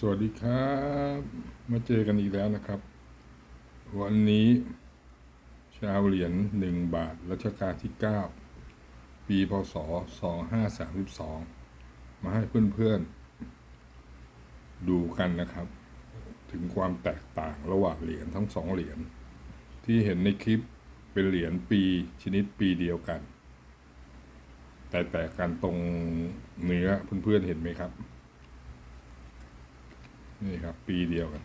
สวัสดีครับ มาเจอกันอีกแล้วนะครับ วันนี้ชาวเหรียญหนึ่งบาทรัชกาลที่เก้าปีพศสองห้าสามสิบสองมาให้เพื่อนๆ ดูกันนะครับ ถึงความแตกต่างระหว่างเหรียญทั้งสองเหรียญที่เห็นในคลิปเป็นเหรียญปีชนิดปีเดียวกัน แต่แตกกันตรงเนื้อเพื่อนๆเห็นไหมครับ นี่ครับ ปีเดียวกัน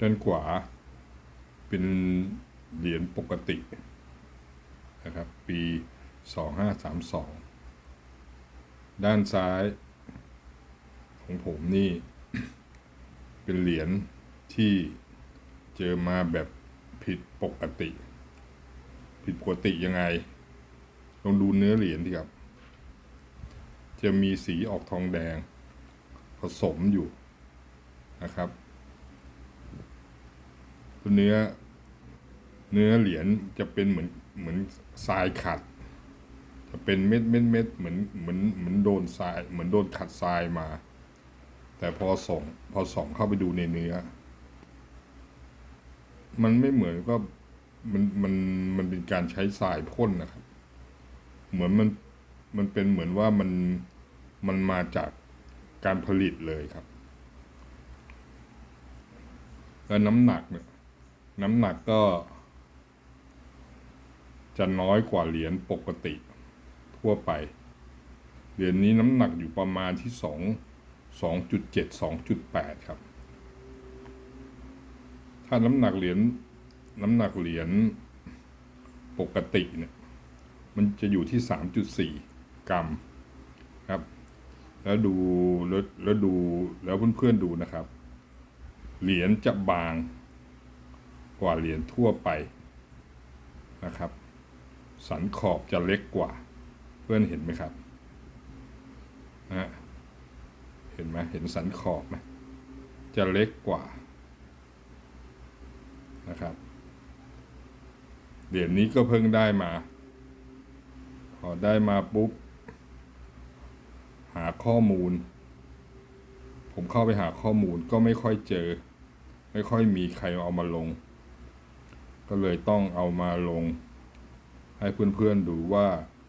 ด้านขวา เป็นเหรียญปกติ นะครับ ปีสองห้าสามสองด้านซ้าย ของผมนี่ เป็นเหรียญที่เจอมาแบบผิดปกติ ผิดปกติยังไง ลองดูเนื้อเหรียญดีครับ จะมีสีออกทองแดง ผสมอยู่นะครับ เนื้อ เนื้อเหรียญจะเป็นเหมือนเหมือนทรายขัด จะเป็นเม็ดเม็ดเม็ดเหมือนเหมือนเหมือนโดนทราย เหมือนโดนขัดทรายมา แต่พอส่องพอส่องเข้าไปดูในเนื้อ มันไม่เหมือนก็มันมันมันเป็นการใช้ทรายพ่นนะครับ เหมือนมัน มันเป็นเหมือนว่ามันมันมาจากการผลิตเลยครับ แล้วน้ำหนักเนี่ยน้ำหนักก็ จะน้อยกว่าเหรียญปกติทั่วไป เหรียญนี้น้ำหนักอยู่ประมาณที่สองสองจุดเจ็ดสองจุดแปดครับ ถ้าน้ำหนักเหรียญน้ำหนักเหรียญปกติเนี่ย มันจะอยู่ที่สามจุดสี่ กรัมครับแล้วดูแล้วแล้วดูแล้วเพื่อนๆดูนะครับ เหรียญจะบางกว่าเหรียญทั่วไปนะครับ สันขอบจะเล็กกว่า เพื่อนเห็นไหมครับนะเห็นไหมเห็นสันขอบไหมจะเล็กกว่านะครับเหรียญนี้ก็เพิ่งได้มา พอได้มาปุ๊บ หาข้อมูล ผมเข้าไปหาข้อมูลก็ไม่ค่อยเจอ ไม่ค่อยมีใครเอามาลง ก็เลยต้องเอามาลง ให้เพื่อนๆดูว่า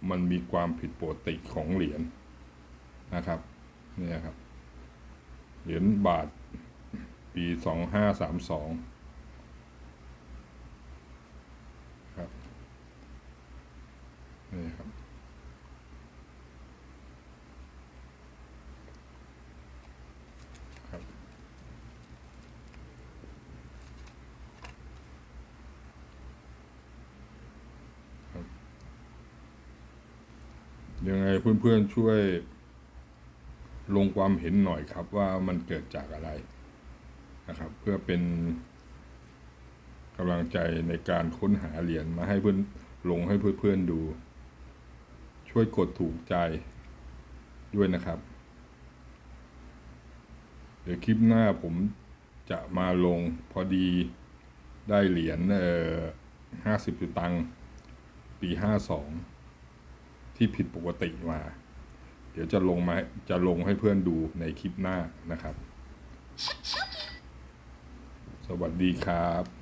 มันมีความผิดปกติของเหรียญนะครับเนี่ยครับ เหรียญบาทปีสองห้าสามสองครับนี่ครับ ยังไงเพื่อนๆช่วยลงความเห็นหน่อยครับว่ามันเกิดจากอะไรนะครับ เพื่อเป็นกำลังใจในการค้นหาเหรียญมาให้เพื่อนลงให้เพื่อนๆดู ช่วยกดถูกใจด้วยนะครับ เดี๋ยวคลิปหน้าผมจะมาลงพอดีได้เหรียญเอ่อห้าสิบตังค์ปีห้าสอง ที่ผิดปกติมา เดี๋ยวจะลงมาจะลงให้เพื่อนดูในคลิปหน้านะครับ สวัสดีครับ